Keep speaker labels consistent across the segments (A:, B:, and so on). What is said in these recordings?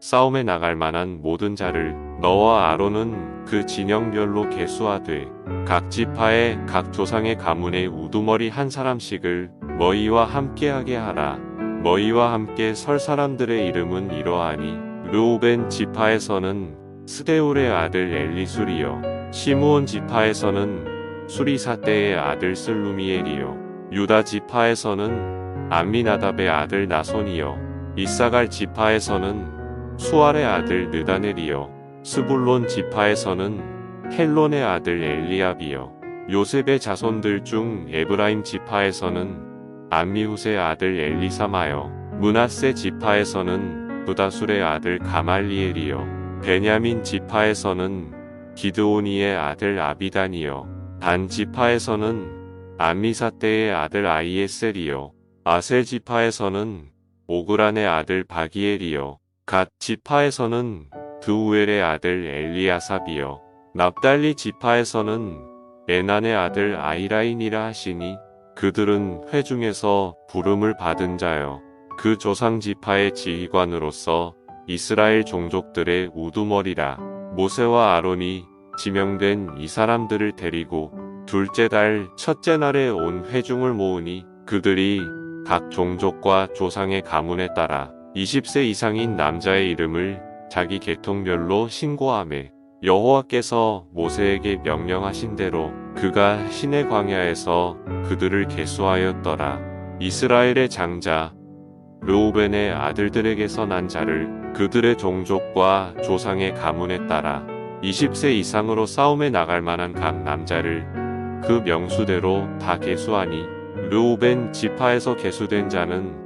A: 싸움에 나갈 만한 모든 자를 너와 아론은 그 진영별로 계수하되 각 지파의 각 조상의 가문의 우두머리 한 사람씩을 너희와 함께하게 하라. 너희와 함께 설 사람들의 이름은 이러하니 르우벤 지파에서는 스데울의 아들 엘리술이요. 시므온 지파에서는 수리사 때의 아들 슬루미엘이요. 유다 지파에서는 암미나답의 아들 나손이요. 이사갈 지파에서는 수알의 아들 느다넬이요. 스불론 지파에서는 헬론의 아들 엘리압이요. 요셉의 자손들 중 에브라임 지파에서는 암미훗의 아들 엘리사마요. 문하세 지파에서는 부다술의 아들 가말리엘이요. 베냐민 지파에서는 기드오니의 아들 아비단이요. 단 지파에서는 암미사 때의 아들 아이에셀이요. 아셀 지파에서는 오그란의 아들 바기엘이요 갓 지파에서는 드우엘의 아들 엘리아삽이요 납달리 지파에서는 에난의 아들 아이라인이라 하시니 그들은 회중에서 부름을 받은 자요 그 조상 지파의 지휘관으로서 이스라엘 종족들의 우두머리라. 모세와 아론이 지명된 이 사람들을 데리고 둘째 달 첫째 날에 온 회중을 모으니 그들이 각 종족과 조상의 가문에 따라 20세 이상인 남자의 이름을 자기 계통별로 신고함에 여호와께서 모세에게 명령하신 대로 그가 신의 광야에서 그들을 계수하였더라. 이스라엘의 장자 르우벤의 아들들에게서 난 자를 그들의 종족과 조상의 가문에 따라 20세 이상으로 싸움에 나갈 만한 각 남자를 그 명수대로 다 계수하니 르우벤 지파에서 계수된 자는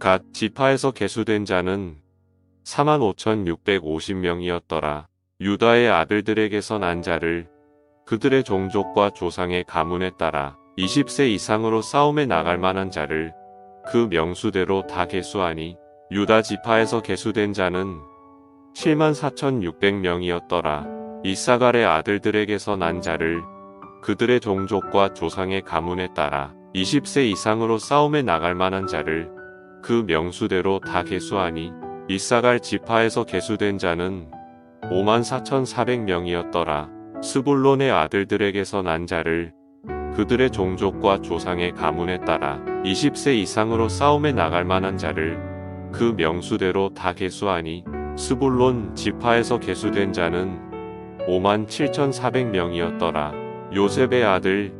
A: 갓 지파에서 계수된 자는 45,650명이었더라. 유다의 아들들에게서 난 자를 그들의 종족과 조상의 가문에 따라 20세 이상으로 싸움에 나갈 만한 자를 그 명수대로 다 계수하니 유다 지파에서 계수된 자는 74,600명이었더라. 이사갈의 아들들에게서 난 자를 그들의 종족과 조상의 가문에 따라 20세 이상으로 싸움에 나갈 만한 자를 그 명수대로 다 계수하니 이사갈 지파에서 계수된 자는 54,400명이었더라. 스불론의 아들들에게서 난 자를 그들의 종족과 조상의 가문에 따라 20세 이상으로 싸움에 나갈 만한 자를 그 명수대로 다 계수하니 스불론 지파에서 계수된 자는 57,400명이었더라. 요셉의 아들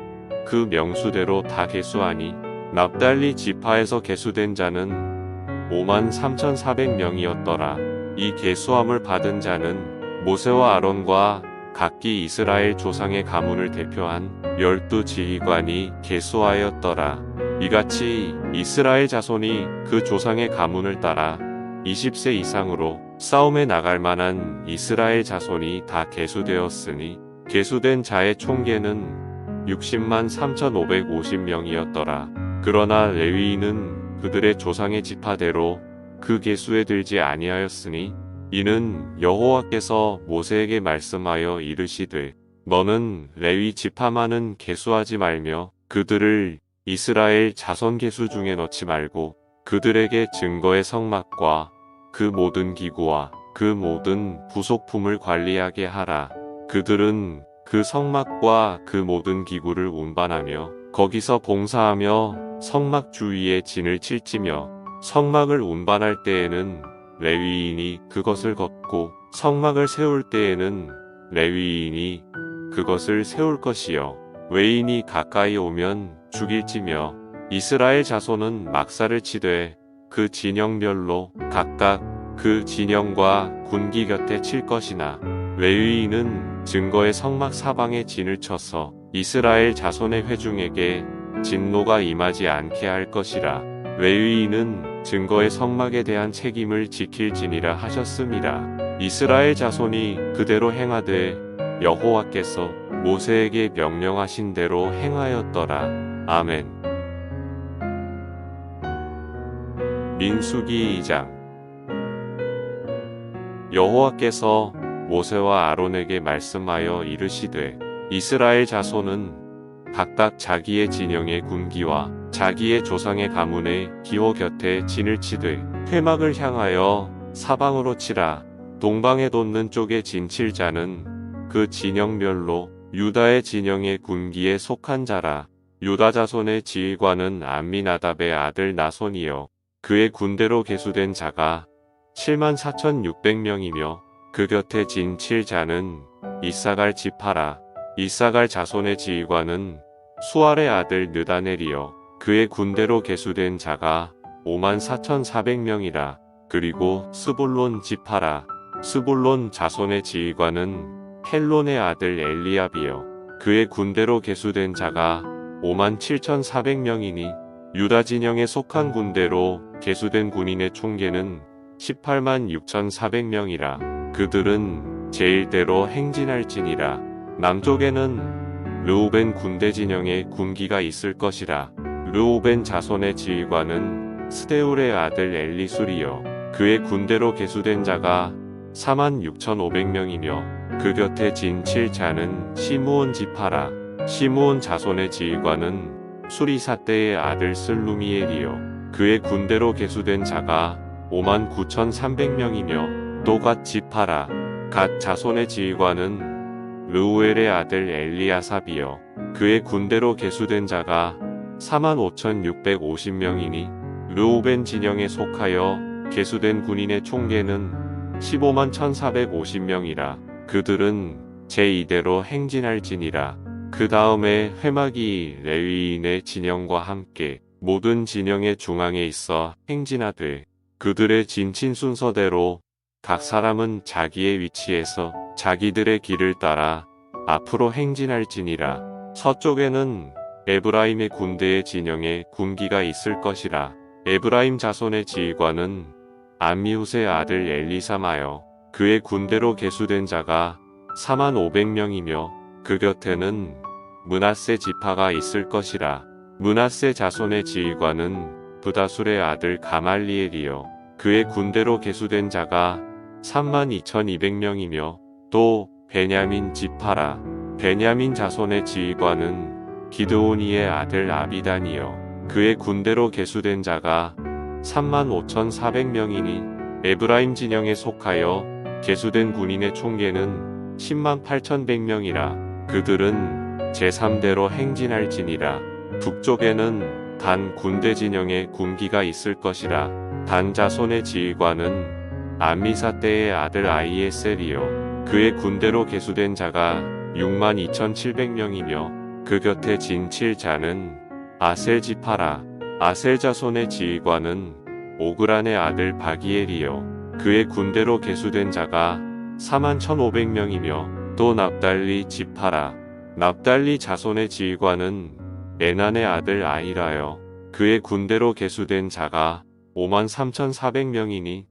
A: 그 명수대로 다 계수하니 납달리 지파에서 계수된 자는 5만 3,400명이었더라. 이 계수함을 받은 자는 모세와 아론과 각기 이스라엘 조상의 가문을 대표한 열두 지휘관이 계수하였더라. 이같이 이스라엘 자손이 그 조상의 가문을 따라 20세 이상으로 싸움에 나갈 만한 이스라엘 자손이 다 계수되었으니 계수된 자의 총계는 60만 3,550명이었더라. 그러나 레위인은 그들의 조상의 지파대로 그 계수에 들지 아니하였으니 이는 여호와께서 모세에게 말씀하여 이르시되 너는 레위 지파만은 계수하지 말며 그들을 이스라엘 자손 계수 중에 넣지 말고 그들에게 증거의 성막과 그 모든 기구와 그 모든 부속품을 관리하게 하라. 그들은 그 성막과 그 모든 기구를 운반하며 거기서 봉사하며 성막 주위에 진을 칠지며 성막을 운반할 때에는 레위인이 그것을 걷고 성막을 세울 때에는 레위인이 그것을 세울 것이요. 외인이 가까이 오면 죽일지며 이스라엘 자손은 막사를 치되 그 진영별로 각각 그 진영과 군기 곁에 칠 것이나 레위인은 증거의 성막 사방에 진을 쳐서 이스라엘 자손의 회중에게 진노가 임하지 않게 할 것이라 레위인은 증거의 성막에 대한 책임을 지킬지니라 하셨습니다. 이스라엘 자손이 그대로 행하되 여호와께서 모세에게 명령하신 대로 행하였더라. 아멘. 민수기 2장 여호와께서 모세와 아론에게 말씀하여 이르시되 이스라엘 자손은 각각 자기의 진영의 군기와 자기의 조상의 가문의 기호 곁에 진을 치되 회막을 향하여 사방으로 치라. 동방에 돋는 쪽에 진칠 자는 그 진영별로 유다의 진영의 군기에 속한 자라. 유다 자손의 지휘관은 암미나답의 아들 나손이요. 그의 군대로 계수된 자가 7만 4,600명이며 그 곁에 진 7자는 이사갈 지파라. 이사갈 자손의 지휘관은 수알의 아들 느다넬이요. 그의 군대로 계수된 자가 5만 4,400명이라. 그리고 스불론 지파라. 스불론 자손의 지휘관은 헬론의 아들 엘리압이요. 그의 군대로 계수된 자가 5만 7,400명이니 유다 진영에 속한 군대로 개수된 군인의 총계는 18만 6,400명이라 그들은 제일대로 행진할지니라. 남쪽에는 르우벤 군대 진영에 군기가 있을 것이라. 르우벤 자손의 지휘관은 스데울의 아들 엘리술이요. 그의 군대로 개수된 자가 4만 6,500명이며 그 곁에 진 7자는 시므온 지파라. 시므온 자손의 지휘관은 수리사 때의 아들 슬루미엘이요. 그의 군대로 계수된 자가 5만 9,300명이며 또갓 지파라. 갓 자손의 지휘관은 르우엘의 아들 엘리아삽이요. 그의 군대로 계수된 자가 4만 5,650명이니 르우벤 진영에 속하여 계수된 군인의 총계는 15만 1,450명이라. 그들은 제2대로 행진할지니라. 그 다음에 회막이 레위인의 진영과 함께 모든 진영의 중앙에 있어 행진하되 그들의 진친 순서대로 각 사람은 자기의 위치에서 자기들의 길을 따라 앞으로 행진할지니라 서쪽에는 에브라임의 군대의 진영에 군기가 있을 것이라 에브라임 자손의 지휘관은 안미우스의 아들 엘리사마여 그의 군대로 계수된 자가 4만 500명이며 그 곁에는 문하세 지파가 있을 것이라. 문하세 자손의 지휘관은 부다술의 아들 가말리엘이요. 그의 군대로 계수된 자가 32,200명이며 또 베냐민 지파라. 베냐민 자손의 지휘관은 기드오니의 아들 아비단이요. 그의 군대로 계수된 자가 35,400명이니 에브라임 진영에 속하여 개수된 군인의 총계는 10만 8,100명이라 그들은 제3대로 행진할지니라 북쪽에는 단 군대 진영에 군기가 있을 것이라 단 자손의 지휘관은 암미사 때의 아들 아이에셀이요. 그의 군대로 개수된 자가 6만 2,700명이며 그 곁에 진 7자는 아셀 지파라. 아셀 자손의 지휘관은 오그란의 아들 바기엘이요. 그의 군대로 개수된 자가 4만 1,500명이며 또 납달리 지파라. 납달리 자손의 지휘관은 에난의 아들 아이라요. 그의 군대로 개수된 자가 5만 3,400명이니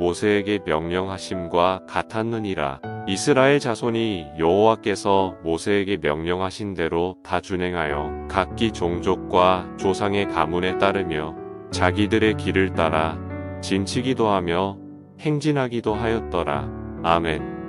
A: 모세에게 명령하심과 같았느니라. 이스라엘 자손이 여호와께서 모세에게 명령하신 대로 다 준행하여 각기 종족과 조상의 가문에 따르며 자기들의 길을 따라 진치기도 하며 행진하기도 하였더라. 아멘